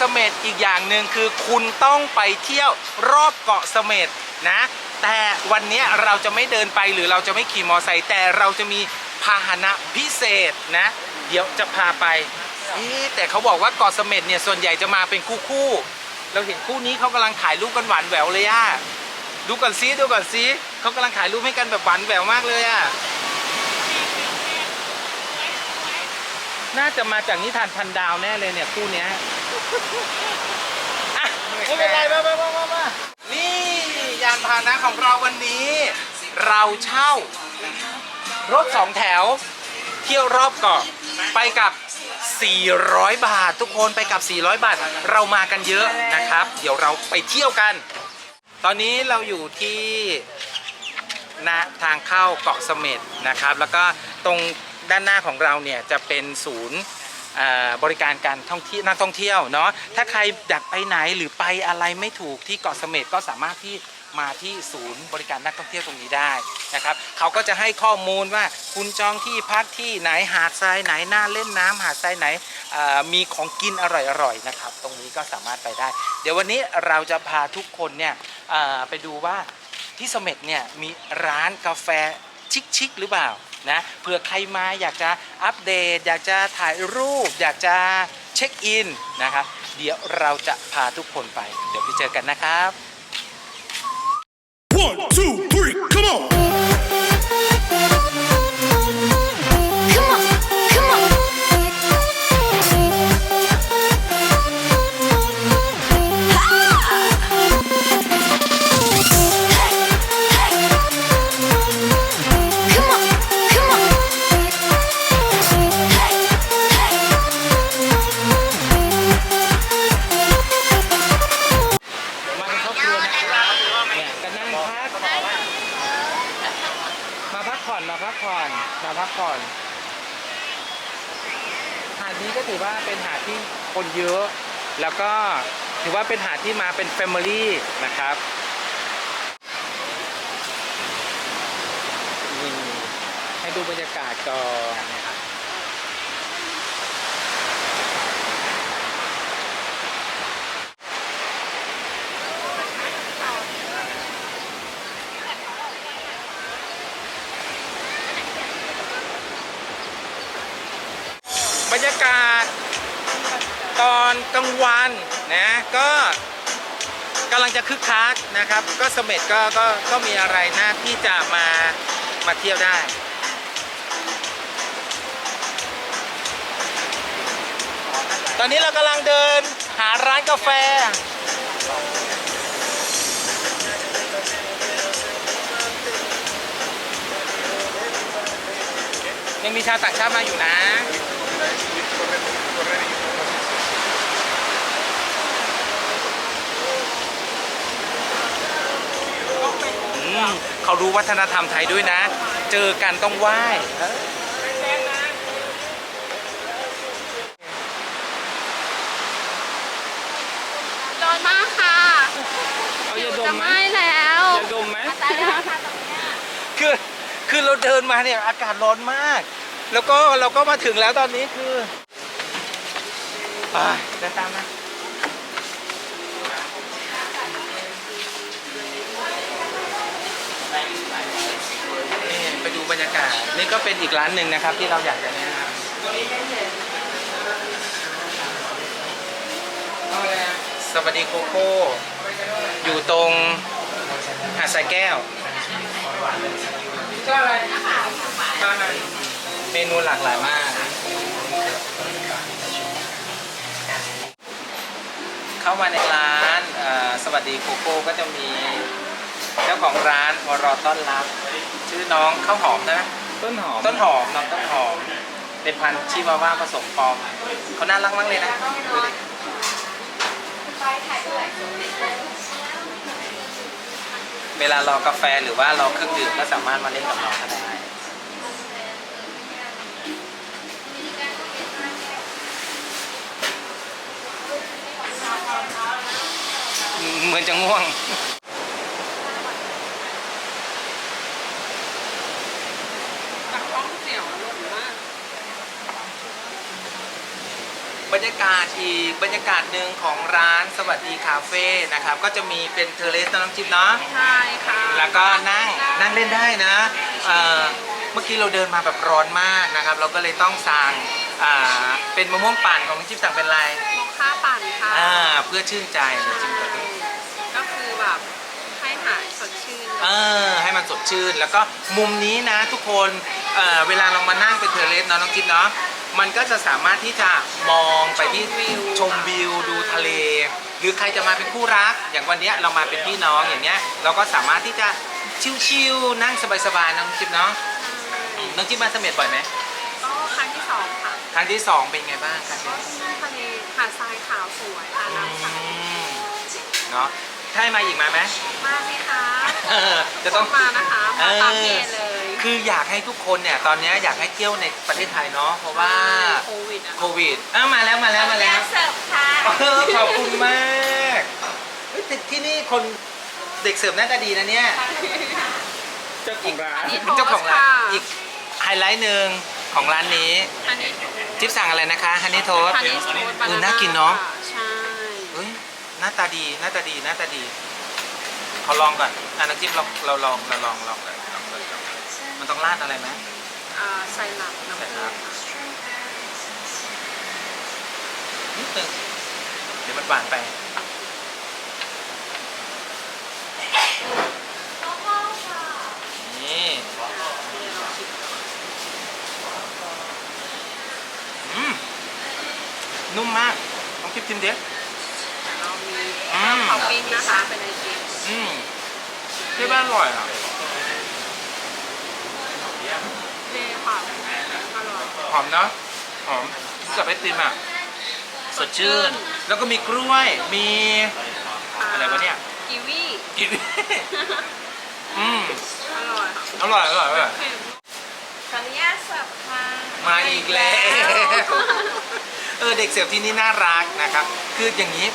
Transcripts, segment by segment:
สม็ดอีกอย่างหนึ่งคือคุณต้องไปเที่ยวรอบเกาะเสม็ดนะ แต่วันนี้เราจะไม่เดินไปหรือเราจะไม่ขี่มอไซค์แต่เราจะมีพาหนะพิเศษนะ เดี๋ยวจะพาไปแต่เขาบอกว่าเกาะเสม็ดเนี่ยส่วนใหญ่จะมาเป็นคู่คู่ๆเราเห็นคู่นี้เขากำลังถ่ายรูปกันหวานแหววเลยอะดูก่อนซิดูก่อนซิเขากำลังถ่ายรูปให้กันแบบหวานแหววมากเลยอะ น่าจะมาจากนิทานพันดาวแน่เลยเนี่ยคู่เนี้ยอะไม่เป็นไรมามามามามานี่ยานพาหนะของเราวันนี้ เราเช่า รถสองแถว เที่ยวรอบเกาะไปกับ 400 บาท ทุกคนไปกับ 400 บาท เรามากันเยอะนะครับ เดี๋ยวเราไปเที่ยวกัน ตอนนี้เราอยู่ที่ณทางเข้าเกาะเสม็ดนะครับ แล้วก็ตรง ด้านหน้าของเราเนี่ยจะเป็นศูนย์บริการการท่องเที่ยวนักท่องเที่ยวเนาะถ้าใครอยากไปไหนหรือไปอะไรไม่ถูกที่เกาะเสม็ดก็สามารถที่มาที่ศูนย์บริการนักท่องเที่ยวตรงนี้ได้นะครับเขาก็จะให้ข้อมูลว่าคุณจองที่พักที่ไหนหาดทรายไหนน่าเล่นน้ำหาดทรายไหนมีของกินอร่อยๆนะครับ ตรงนี้ก็สามารถไปได้ เดี๋ยววันนี้เราจะพาทุกคนเนี่ยไปดูว่าที่เสม็ดเนี่ยมีร้านกาแฟชิคๆหรือเปล่า นะเผื่อใครมาอยากจะอัปเดต อยากจะถ่ายรูป อยากจะเช็คอินนะครับ เดี๋ยวเราจะพาทุกคนไป เดี๋ยวไปเจอกันนะครับ One, two, three, นี้ก็ถือว่าเป็นหาดที่คนเยอะ แล้วก็ถือว่าเป็นหาดที่มาเป็นแฟมิลี่นะครับมีให้ดูบรรยากาศก่อน รรยากาศตอนกลางวันนะก็กำลังจะคึกคักนะครับ ก็เสม็ดก็ก็ก็มีอะไรน่าที่จะมามาเที่ยวได้ตอนนี้เรากำลังเดินหาร้านกาแฟ ยังมีชาวต่างชาติมาอยู่นะ เขารู้วัฒนธรรมไทยด้วยนะ เจอกันต้องไหว้ร้อนมากค่ะเอาอย่าดจะมไหมไหม้แล้วอย่าดมไหมตายแล้วค่ะตรงเนี้ยคือคือเราเดินมาเนี่ยอากาศร้อนมาก แล้วก็เราก็มาถึงแล้วตอนนี้คือไป เดินตามมานี่ไปดูบรรยากาศ นี่ก็เป็นอีกร้านหนึ่งนะครับ ที่เราอยากจะแนะนำสวัสดีโคโค่อยู่ตรงหาดสายแก้ว เมนูหลากหลายมาก เข้ามาในร้านเอ่อสวัสดีโกโก้ก็จะมีเจ้าของร้านมารอต้อนรับ ชื่อน้องข้าวหอมนะต้นหอมต้นหอมน้องต้นหอม เป็นพันธุ์ชิวาว่าผสมปอมเขาน่ารักมากเลยนะดูดิเวลารอกาแฟหรือว่ารอเครื่องดื่มก็สามารถมาเล่นกับน้องเขาได้ เหมือนจะง่วง ตักท้องเสียวอร่อยมากบรรยากาศอีกบรรยากาศหนึ่งของร้านสวัสดีคาเฟ่นะครับ ก็จะมีเป็นเทอร์เลสน้ำจิ้มเนาะ ใช่ค่ะแล้วก็นั่งนั่งเล่นได้นะเอ่อเมื่อกี้เราเดินมาแบบร้อนมากนะครับ เราก็เลยต้องสั่งอ่าเป็นมะม่วงปั่นของน้องจิ๊บสั่งเป็นอะไรโมค่าปั่นค่ะ อ่าเพื่อชื่นใจเลยจิ้มก่อนดิ ก็คือแบบให้หาย สดชื่น เออให้มันสดชื่น แล้วก็มุมนี้นะทุกคนเอ่อเวลาเรามานั่งเป็นเทอร์เลสเนาะน้องจิ๊บเนาะมันก็จะสามารถที่จะมองไปที่ชมวิวดูทะเล หรือใครจะมาเป็นคู่รัก อย่างวันเนี้ยเรามาเป็นพี่น้องอย่างเงี้ยเราก็สามารถที่จะชิวๆนั่งสบายๆน้องจิ๊บเนาะน้องจิ๊บมาเสม็ดบ่อยไหมก็ครั้งที่สองค่ะครั้งที่สองเป็นไงบ้างครั้งก็ที่ที่ทะเลหาดทรายขาวสวยค่ะน้ำใสเนาะ ถ้าให้มาอีกมาไหม มากไหมคะเออจะต้อง มานะคะมาตามเกณฑ์เลยคืออยากให้ทุกคนเนี่ยตอนเนี้ยอยากให้เที่ยวในประเทศไทยเนาะเพราะว่าโควิดอะโควิดอ้าวมาแล้วมาแล้วมาแล้ว เสิร์ฟค่ะเออขอบคุณมากเฮ้ยแต่ที่นี่คนเด็กเสิร์ฟหน้าตาดีนะเนี่ย เจ้าของร้าน อันนี้ เจ้าของร้านค่ะอีกไฮไลท์หนึ่งของร้านนี้ อันนี้จิ๊บสั่งอะไรนะคะฮันนี่โทสฮันนี่โทสบาเอนาอน่าน่ากินเนาะใช่เฮ้ย หน้าตาดีหน้าตาดีหน้าตาดีขอลองก่อนอะน้ำจิ้มเราเราลองเราลองลองเลยลองเลยลองเลยมันต้องราดอะไรไหมอ่าใส่หลับน้ำผึ้งใส่หลับนิดนึงเดี๋ยวมันหวานไป นี่ อืม นุ่มมากต้องคิดชิมเด็เรามีอื มท็อปปิ้งนะคะเป็นไอติมอืมที่บ้านอร่อยอะเล่ค่ะอร่อยหอมเนาะหอมกับไอติมอะสดชื่น แล้วก็มีกล้วยมีอะไรวะเนี่ยกีวีกินอืมอร่อยค่ะอร่อยอร่อยอร่อย เค็มขออนุญาตเสิร์ฟค่ะมาอีกแล้ว เออเด็กเสิร์ฟที่นี่น่ารักนะครับ คืออย่างนี้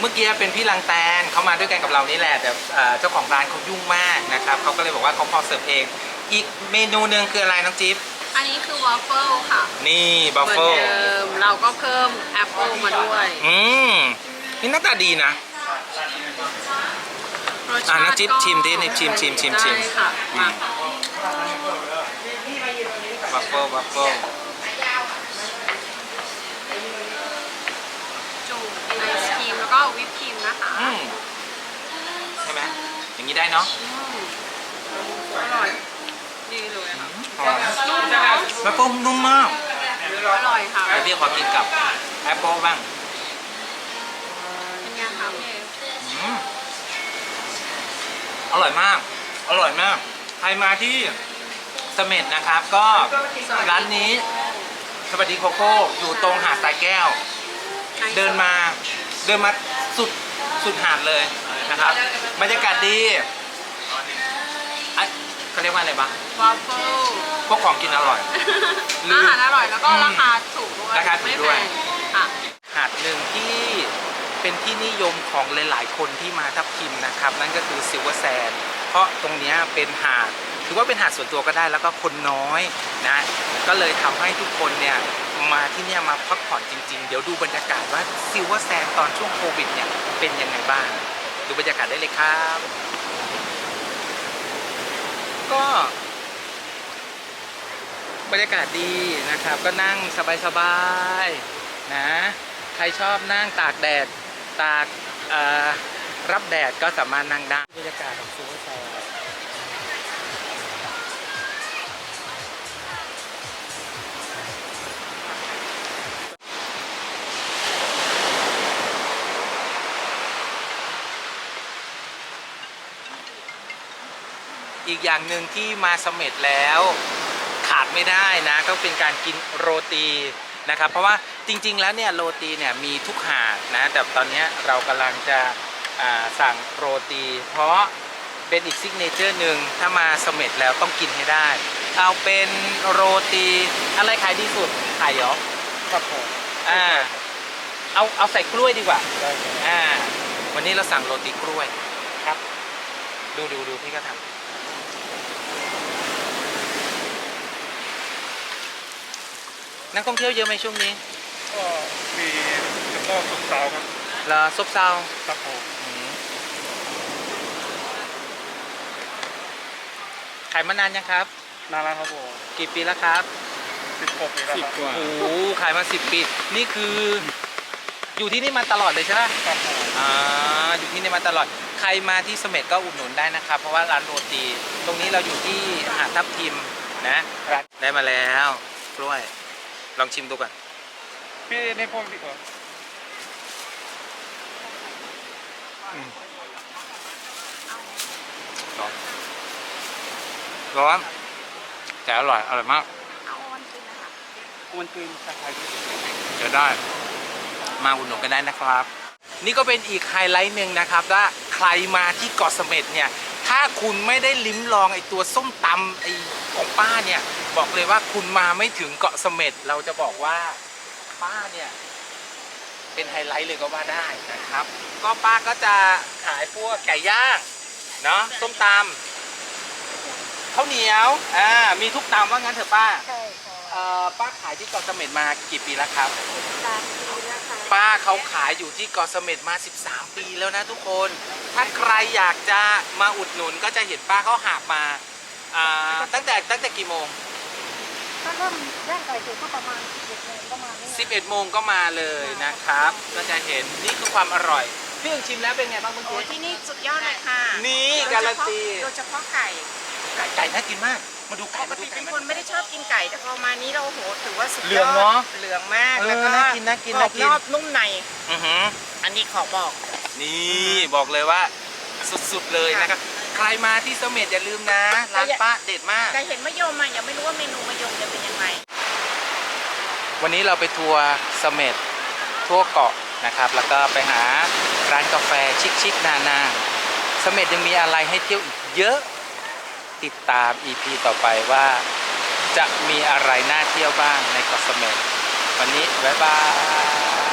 เมื่อกี้เป็นพี่ลังแตนเขามาด้วยกันกับเรานี่แหละแต่เอ่อเจ้าของร้านเขายุ่งมากนะครับเขาก็เลยบอกว่าเขาพอเสิร์ฟเอง อีกเมนูหนึ่งคืออะไรน้องจิ๊บอันนี้คือวอฟเฟิลค่ะนี่บัฟเหมือนเฟิลเดิมเราก็เพิ่มแอปเปิลมาด้วยอืมนี่หน้าตาดีนะ รสอะชาติน้ำจิ้มก็ชิมดินี่ชิมชิมชิมชิม ได้ค่ะอืมบัฟเฟิลบัฟเฟิล จุ่มไอศครีมแล้วก็วิปครีมนะคะ อืมใช่ไหมอย่างนี้ ได้เนาะอืมอร่อยดีเลยค่ะหอมนุ่มเนาะบัฟเฟิลนุ่มมากอร่อยค่ะเดี๋ยวพี่ขอกินกับแอปเปิลบ้างเป็นไงคะพี่เออืมอร่อยมาก อร่อยมาก ใครมาที่เสม็ดนะครับ ก็ร้านนี้สวัสดีโคโค่อยู่ตรงหาดสายแก้ว เดินมาเดินมาสุดสุดหาดเลย นะครับบรรยากาศดีอะเขาเรียกว่าอะไรบ้างวอฟเฟิลพวกของกินอร่อย ลืมอาหารอร่อยแล้วก็อืมราคาถูกด้วยราคาถูกด้วย ไม่แพงค่ะ หาดหนึ่งที่เป็นที่นิยมของหลาย ๆ คนที่มาทับทิมนะครับ นั่นก็คือซิลเวอร์แซนเพราะตรงเนี้ยเป็นหาดถือว่าเป็นหาดส่วนตัวก็ได้แล้วก็คนน้อยนะก็เลยทำให้ทุกคนเนี่ยมาที่เนี่ยมาพักผ่อนจริง ๆ เดี๋ยวดูบรรยากาศว่าซิลเวอร์แซนตอนช่วงโควิดเนี่ยเป็นยังไงบ้าง ดูบรรยากาศได้เลยครับ ก็ บรรยากาศดีนะครับ ก็นั่งสบายๆนะ ใครชอบนั่งตากแดด ตากรับแดดก็สามารถนั่งได้บรรยากาศของซูเปอร์แซ อีกอย่างหนึ่งที่มาเสม็ดแล้วขาดไม่ได้นะก็เป็นการกินโรตีนะครับเพราะว่าจริง ๆ แล้วเนี่ยโรตีเนี่ยมีทุกหาดนะแต่ตอนเนี้ยเรากำลังจะอ่าสั่งโรตี เพราะเป็นอีกซิกเนเจอร์หนึ่งถ้ามาเสม็ดแล้วต้องกินให้ได้ เอาเป็นโรตีอะไรขายดีสุดไข่เหรอครับผมอ่าเอาเอาใส่กล้วยดีกว่าได้ครับอ่า วันนี้เราสั่งโรตีกล้วยครับ ดูดูดูพี่ก็ทำ นักท่องเที่ยวเยอะไหมช่วงนี้ก็มีแล้วก็สุกเตาครับเหรอซบเซาครับผมอืมขายมานานยังครับ นานแล้วครับผมกี่ปีแล้วครับสิบหกปีแล้วสิบครับกว่าโอ้โหขายมาสิบปี นี่คือ อยู่ที่นี่มาตลอดเลยใช่ไหมครับผมอ่าอยู่ที่นี่มาตลอด ใครมาที่เสม็ดก็อุดหนุนได้นะครับ เพราะว่าร้านโรตี ตรงนี้เราอยู่ที่หาดทับทิมนะ ได้มาแล้วกล้วย ลองชิมดูก่อนพี่ในพวกพี่ก่อนร้อนร้อนแต่อร่อยอร่อยมากมันคือสาขาที่จะได้ มาอุดหนุนกันได้นะครับ นี่ก็เป็นอีกไฮไลท์หนึ่งนะครับว่าใครมาที่เกาะเสม็ดเนี่ย ถ้าคุณไม่ได้ลิ้มลองไอตัวส้มตำไอของป้าเนี่ยบอกเลยว่าคุณมาไม่ถึงเกาะเสม็ดเราจะบอกว่าป้าเนี่ยเป็นไฮไลท์เลยก็ว่าได้นะครับ ก็ป้าก็จะขายพวกไก่ย่างเนาะส้มตำข้าวเหนียวอ่ามีทุกตำว่างั้นเถอะป้าใช่ค่ะ เอ่อป้าขายที่เกาะเสม็ดมากี่ปีแล้วครับตามปีแล้วค่ะป้าเขาขายอยู่ที่เกาะเสม็ดมา 13 ปีแล้วนะทุกคน ถ้าใครอยากจะมาอุดหนุนก็จะเห็นป้าเขาหาบมาอ่าตั้งแต่ตั้งแต่กี่โมงถ้าเริ่มย่างไก่เสร็จก็ประมาณ11โมงก็มาเนี่ย11 โมงก็มาเลยนะครับ ก็จะเห็นนี่คือความอร่อย พี่อึ่งชิมแล้วเป็นไงบ้างเมื่อโอ้กี้ที่นี่สุดยอดเลยค่ะนี่การันตีโดยเฉพาะไก่ ไก่ไก่น่ากินมาก มาดูไก่ปกมาดูติไก่เป็นมาคนไม่ได้ชอบกินไก่แต่พอมานี้เราโอ้โหถือว่าสุดยอดเหลืองเนอะเหลืองมากเออแล้วก็น่ากินน่ากินกรน่าอบกินนอกนุ่มใน อือหือ อันนี้ขอบอก นี่บอกเลยว่าสุดๆเลยนะครับ ใครมาที่เสม็ดอย่าลืมนะ ร้านป้าเด็ดมาก แต่เห็นมะยมอะยังไม่รู้ว่าเมนูมะยมจะเป็นยังไง วันนี้เราไปทัวร์เสม็ดทั่วเกาะนะครับ แล้วก็ไปหาร้านกาแฟชิคๆนานาเสม็ดยังมีอะไรให้เที่ยวอีกเยอะ ติดตาม EP ต่อไปว่าจะมีอะไรน่าเที่ยวบ้างในเกาะเสม็ดวันนี้บ๊ายบาย